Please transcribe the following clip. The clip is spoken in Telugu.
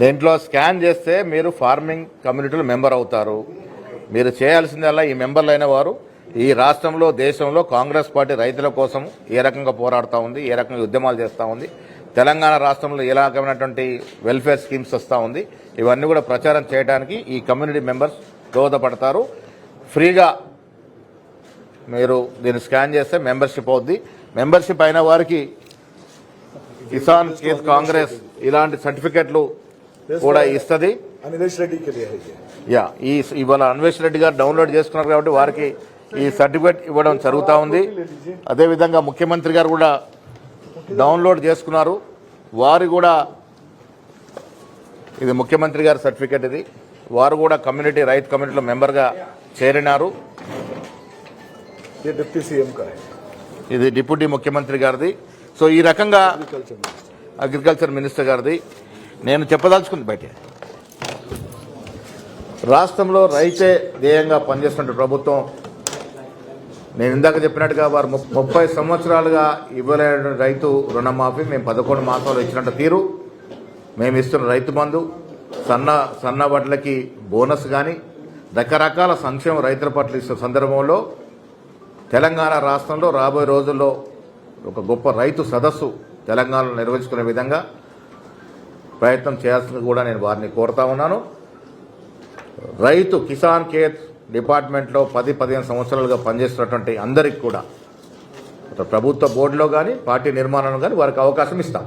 దీంట్లో స్కాన్ చేస్తే మీరు ఫార్మింగ్ కమ్యూనిటీలో మెంబర్ అవుతారు. మీరు చేయాల్సిందల్లా ఈ మెంబర్లు అయిన వారు. ఈ రాష్ట్రంలో దేశంలో కాంగ్రెస్ పార్టీ రైతుల కోసం ఏ రకంగా పోరాడుతూ ఉంది ఏ రకంగా ఉద్యమాలు చేస్తూ ఉంది తెలంగాణ రాష్ట్రంలో ఏ రకమైనటువంటి వెల్ఫేర్ స్కీమ్స్ వస్తూ ఉంది ఇవన్నీ కూడా ప్రచారం చేయడానికి ఈ కమ్యూనిటీ మెంబర్స్ దోహదపడతారు. ఫ్రీగా మీరు దీన్ని స్కాన్ చేస్తే మెంబర్షిప్ అవుద్ది. మెంబర్షిప్ అయిన వారికి కిసాన్ కేస్ కాంగ్రెస్ ఇలాంటి సర్టిఫికెట్లు కూడా ఇస్తుంది. ఇవాళ అన్వేష్ రెడ్డి గారు డౌన్లోడ్ చేసుకున్నారు కాబట్టి వారికి ఈ సర్టిఫికేట్ ఇవ్వడం జరుగుతూ ఉంది. అదేవిధంగా ముఖ్యమంత్రి గారు కూడా డౌన్లోడ్ చేసుకున్నారు. వారు కూడా ఇది ముఖ్యమంత్రి గారి సర్టిఫికేట్ ఇది. వారు కూడా కమ్యూనిటీ రైతు కమ్యూనిటీలో మెంబర్గా చేరినారు. ఇది డిప్యూటీ ముఖ్యమంత్రి గారిది. సో ఈ రకంగా అగ్రికల్చర్ మినిస్టర్ గారిది. నేను చెప్పదలుచుకుంది బయట. రాష్ట్రంలో రైతే ధ్యేయంగా పనిచేస్తున్న ప్రభుత్వం నేను ఇందాక చెప్పినట్టుగా వారు ముప్పై సంవత్సరాలుగా ఇవ్వలేని రైతు రుణమాఫీ మేము పదకొండు మాసాలు ఇచ్చినట్టు తీరు. మేము ఇస్తున్న రైతు బంధు సన్న సన్న వడ్లకి బోనస్ కానీ రకరకాల సంక్షేమ రైతుల పట్ల ఇస్తున్న సందర్భంలో తెలంగాణ రాష్ట్రంలో రాబోయే రోజుల్లో ఒక గొప్ప రైతు సదస్సు తెలంగాణలో నిర్వహించుకునే విధంగా ప్రయత్నం చేయాల్సింది కూడా నేను వారిని కోరుతా ఉన్నాను. రైతు కిసాన్ కేర్ డిపార్ట్మెంట్లో పది పదిహేను సంవత్సరాలుగా పనిచేస్తున్నటువంటి అందరికి కూడా ప్రభుత్వ బోర్డులో కానీ పార్టీ నిర్మాణంలో కానీ వారికి అవకాశం ఇస్తాం.